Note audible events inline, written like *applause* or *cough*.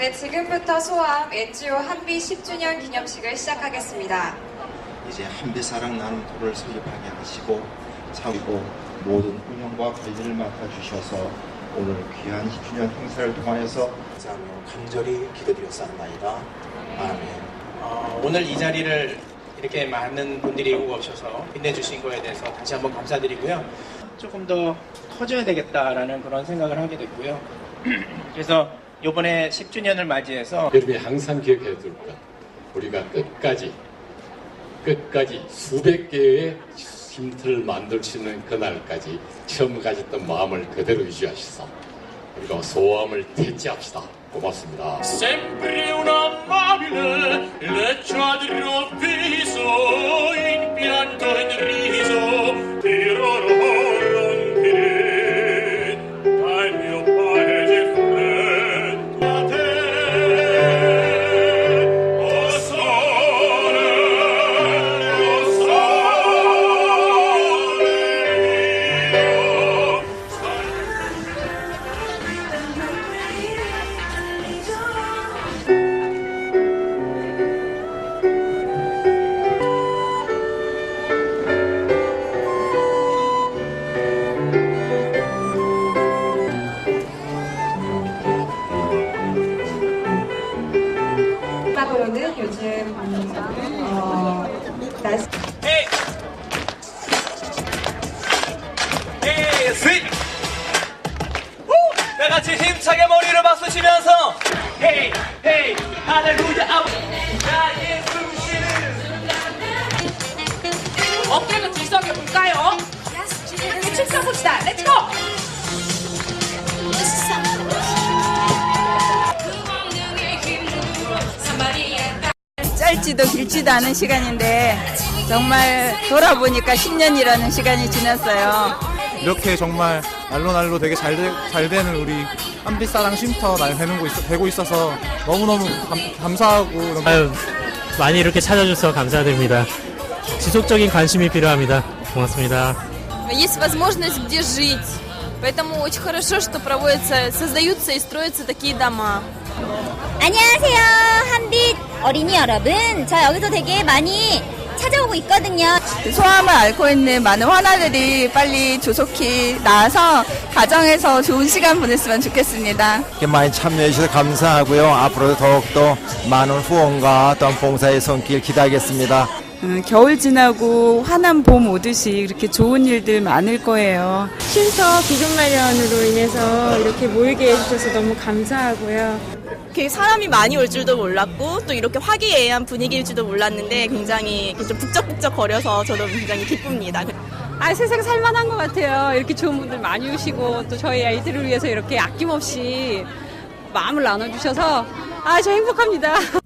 네, 지금부터 소암 NGO 한비 10주년 기념식을 시작하겠습니다. 이제 한비 사랑 나눔 도를 설립하게 하시고 사위고 모든 운영과 관리를 맡아주셔서 오늘 귀한 10주년 행사를 통하여서 감사하며 간절히 기도드렸사옵나이다. 아멘. 어, 오늘 이 자리를 이렇게 많은 분들이 오셔서 빛내주신 거에 대해서 다시 한번 감사드리고요. 조금 더 커져야 되겠다라는 그런 생각을 하게 됐고요. *clears throat* 그래서 이번에 10주년을 맞이해서 여러분이 항상 기억해 둘 것. 우리가 끝까지, 끝까지 수백 개의 쉼터를 만들 수 있는 그날까지 처음 가졌던 마음을 그대로 유지하시사. 우리가 소함을 퇴치합시다. 고맙습니다. 이렇게 춤춰 봅시다. 렛츠고! 짧지도 길지도 않은 시간인데 정말 돌아보니까 10년이라는 시간이 지났어요. 이렇게 정말 날로 날로 되게 잘, 되, 잘 되는 우리 한빛사랑 쉼터 날 되는 거 있, 되고 있어서 너무너무 감, 감사하고 너무 아유, 많이 이렇게 찾아줘서 감사드립니다. 지속적인 관심이 필요합니다. 고맙습니다. Есть возможность где жить. Поэтому очень хорошо, что проводятся, создаются и строятся такие дома. 안녕하세요. 한빛 어린이 여러분. 저 여기서 되게 많이 찾아오고 있거든요. 소아암을 앓고 있는 많은 환아들이 빨리 조속히 나아서 가정에서 좋은 시간 보냈으면 좋겠습니다. 이렇게 많이 참여해 주셔서 감사하고요. 앞으로도 더욱더 많은 후원과 또한 봉사의 손길 기대하겠습니다. 음, 겨울 지나고 환한 봄 오듯이 이렇게 좋은 일들 많을 거예요. 쉼터 기금 마련으로 인해서 이렇게 모이게 해주셔서 너무 감사하고요. 이렇게 사람이 많이 올 줄도 몰랐고 또 이렇게 화기애애한 분위기일 줄도 몰랐는데 굉장히 좀 북적북적 거려서 저도 굉장히 기쁩니다. 아, 세상 살만한 것 같아요. 이렇게 좋은 분들 많이 오시고 또 저희 아이들을 위해서 이렇게 아낌없이 마음을 나눠주셔서 아, 저 행복합니다.